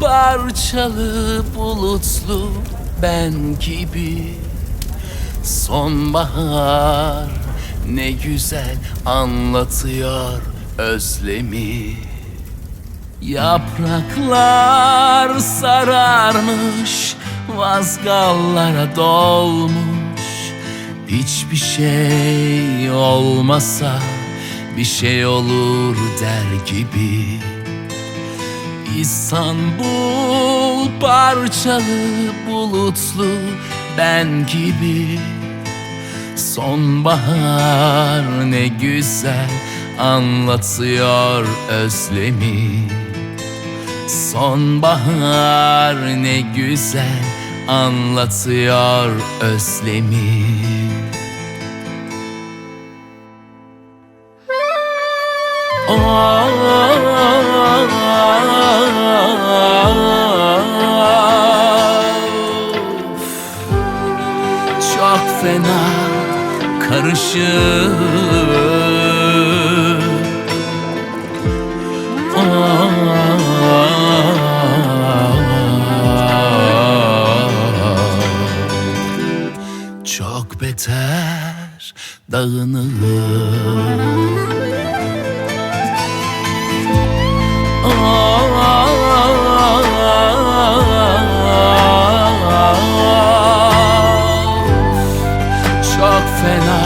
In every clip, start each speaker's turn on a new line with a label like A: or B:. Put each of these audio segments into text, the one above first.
A: parçalı bulutlu ben gibi. Sonbahar ne güzel anlatıyor özlemi. Yapraklar sararmış Vazgallara dolmuş. Hiçbir şey olmasa Bir şey olur der gibi İstanbul parçalı bulutlu ben gibi. Sonbahar ne güzel anlatıyor özlemi. Sonbahar ne güzel anlatıyor özlemi. Of, fena karışık Çok beter dağınır Çok fena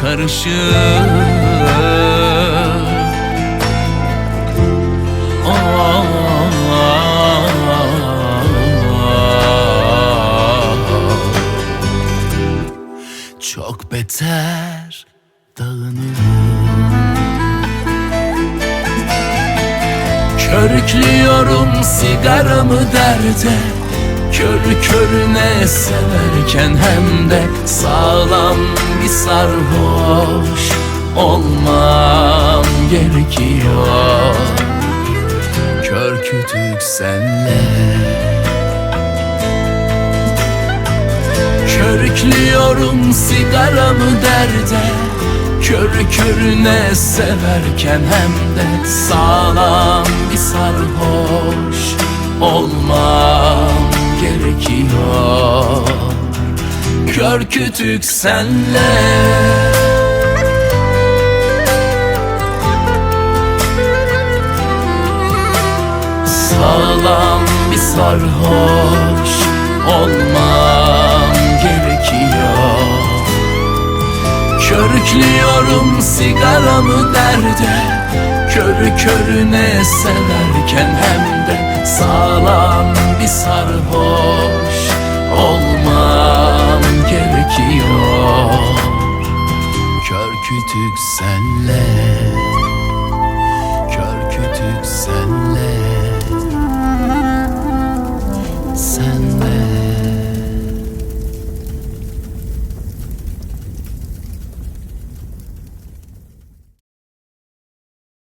A: karışık. Çok beter dağınır Körüklüyorum sigaramı derde. Körü körüne severken hem de bir sarhoş olmam gerekiyor. Kör kütük senle. Körüklüyorum sigaramı derde. Körü körüne severken hem de Sağlam bir sarhoş olmam gerekiyor Kör kütük senle. Sağlam bir sarhoş olmam gerekiyor. Körüklüyorum sigaramı derde Körü körüne severken hem de Sağlam bir sarhoş olmam Sam.